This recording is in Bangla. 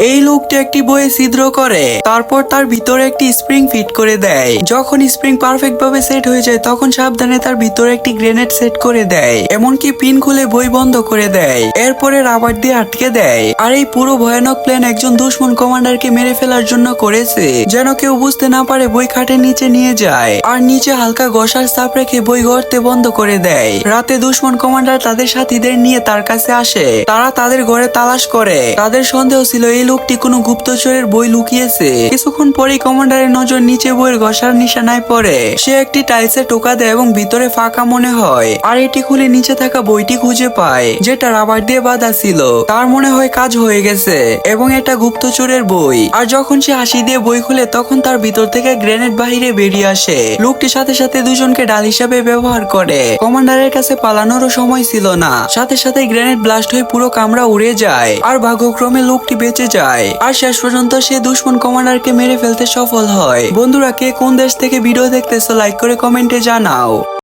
এই লোকটি একটি বইয়ে ছিদ্র করে, তারপর তার ভিতরে একটি স্প্রিং ফিট করে দেয়। যখন স্প্রিং পারফেক্ট ভাবে সেট হয়ে যায়, তখন সাবধানে তার ভিতরে একটি গ্রেনেড সেট করে দেয়, এমনকি পিন খুলে বই বন্ধ করে দেয়। এরপরে রাবার দিয়ে আটকে দেয়। আর এই পুরো ভয়ানক প্ল্যান একজন দুশ্মন কমান্ডারকে মেরে ফেলার জন্য করেছে, যেন কেউ বুঝতে না পারে বই খাটের নিচে নিয়ে যায়, আর নিচে হালকা ঘষার চাপ রেখে বই গড়তে বন্ধ করে দেয়। রাতে দুশ্মন কমান্ডার তাদের সাথীদের নিয়ে তার কাছে আসে। তারা তাদের ঘরে তালাশ করে। তাদের সন্দেহ ছিল, এই লোকটি কোনো গুপ্তচরের বই লুকিয়েছে। কিছুক্ষণ পরেই কমান্ডারের নজর নিচে বইয়ের ঘষার নিশানায় পড়ে। সে একটি টাইলসে টোকা দেয় এবং ভিতরে ফাঁকা মনে হয়। আর এটি খুলে নিচে থাকা বইটি খুঁজে পায়, যেটা রাবার দিয়ে বাঁধা ছিল। তার মনে হয় কাজ হয়ে গেছে, এবং এটা গুপ্তচরের বই। আর যখন সে হাসি দিয়ে বই খুলে, তখন তার ভিতর থেকে গ্রেনেড বাহিরে বেরিয়ে আসে। লোকটির সাথে সাথে দুজনকে ডাল হিসাবে ব্যবহার করে। কমান্ডারের কাছে পালানোরও সময় ছিল না। সাথে সাথে গ্রেনেড ব্লাস্ট হয়ে পুরো কামরা উড়ে যায়। আর ভাগ্যক্রমে লোকটি বেঁচে যায়। আর শেষ পর্যন্ত সে দুশ্মন কমান্ডারকে মেরে ফেলতে সফল হয়। বন্ধুরা, কে কোন দেশ থেকে ভিডিও দেখতেছো লাইক করে কমেন্টে জানাও।